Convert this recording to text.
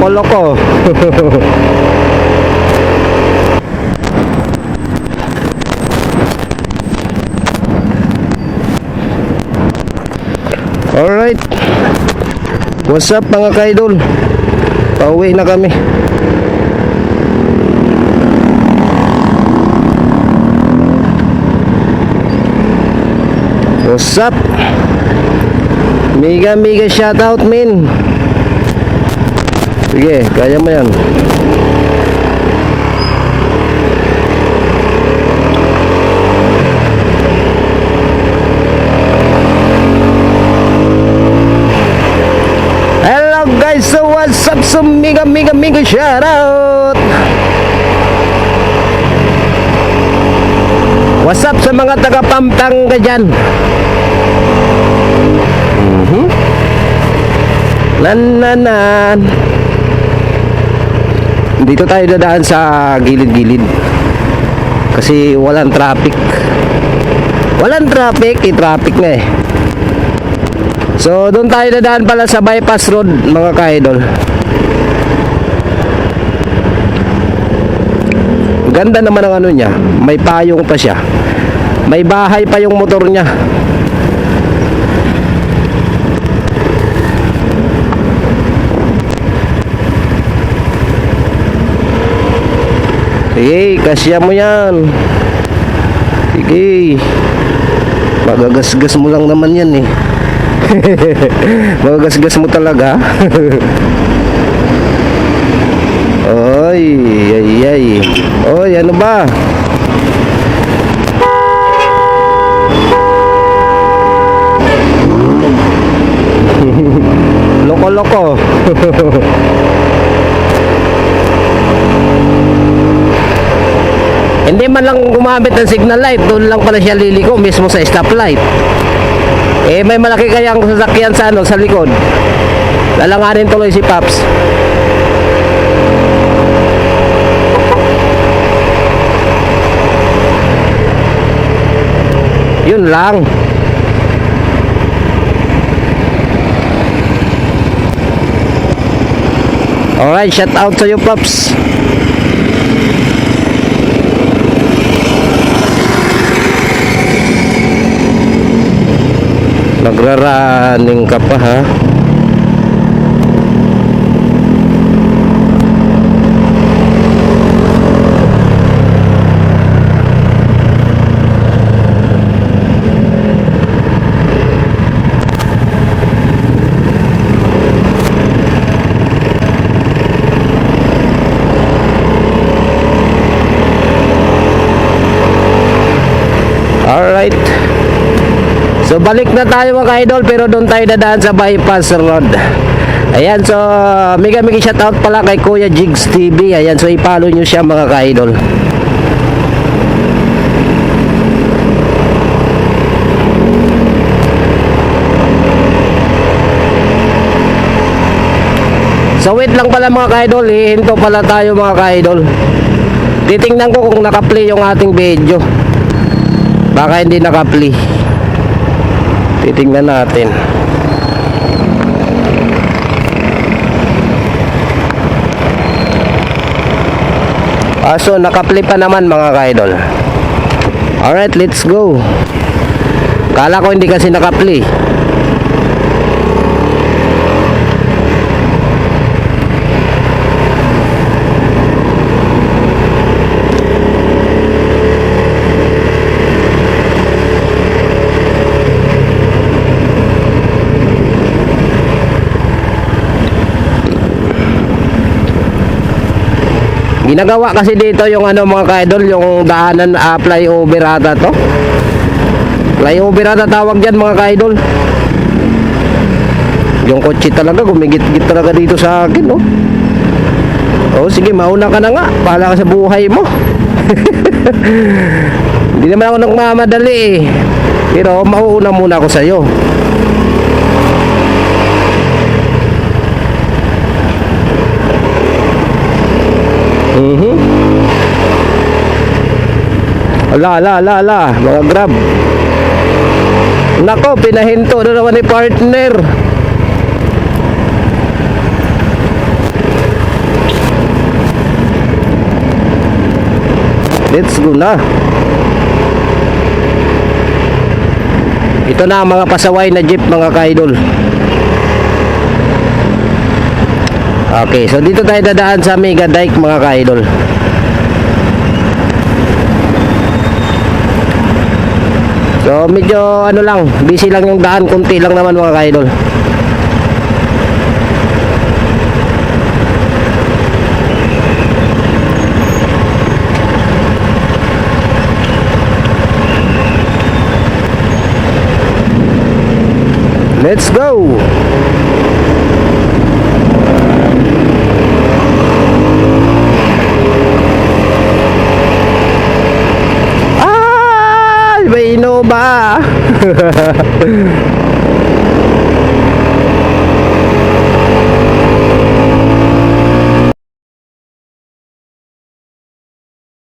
Loko-loko. Alright. What's up mga kaidol? Pauwi na kami. What's up? Mega mega shoutout min. Sige, kaya mo yan. Hello guys, so what's up? So mega mega mega shoutout. What's up sa mga taga Pampanga dyan? Mhm. Nan nan nan. Dito tayo dadaan sa gilid-gilid. Kasi walang traffic. Walang traffic, i-traffic na eh. So, doon tayo dadaan pala sa bypass road, mga ka-idol. Ganda naman ang ano niya. May payong pa siya. May bahay pa yung motor niya. Sige, kasya mo yan. Sige. Magagasgas mo lang naman yan eh. Magagasgas mo talaga. Oy, ay, ay. Oy, ano ba? Loko-loko. Hindi man lang gumamit ng signal light, doon lang pala siya liliko mismo sa stoplight. Eh may malaki kayang sasakyan sa ano sa likod. Lalanganin tuloy si Paps. Yun lang. Alright, shout out to you, Pops. Nagraraning ka pa ha? Alright. So balik na tayo mga idol pero doon tayo dadaan sa bypass road. Ayan so mega mega shoutout pala kay Kuya Jigs TV. Ayan so i-follow nyo siya mga ka-idol. So wait lang pala mga ka-idol, hihinto pala tayo mga ka-idol. Titingnan ko kung naka-play yung ating video. Baka hindi naka-play. Titingnan natin. Aso naka-play pa naman mga ka-idol. Alright, let's go. Kala ko hindi kasi naka-play. Ginagawa kasi dito yung ano mga ka-idol, yung daanan uh, flyover ata to. Flyover ata tawag dyan mga ka-idol. Yung kotse talaga, gumigit-git talaga dito sa akin, no? Oh, sige, mauna ka na nga. Pahala ka sa buhay mo. Hindi naman ako nagmamadali eh. Pero mauuna muna ako sa'yo. Mhm. Ala, ala, ala, ala. Mga grab. Nako, pinahinto na naman ni partner. Let's go na. Ito na ang mga pasaway na jeep mga kaidol. Okay, so dito tayo dadaan sa Mega Dike mga kaidol. So medyo ano lang, busy lang yung daan, kunti lang naman mga kaidol. Let's go! Innova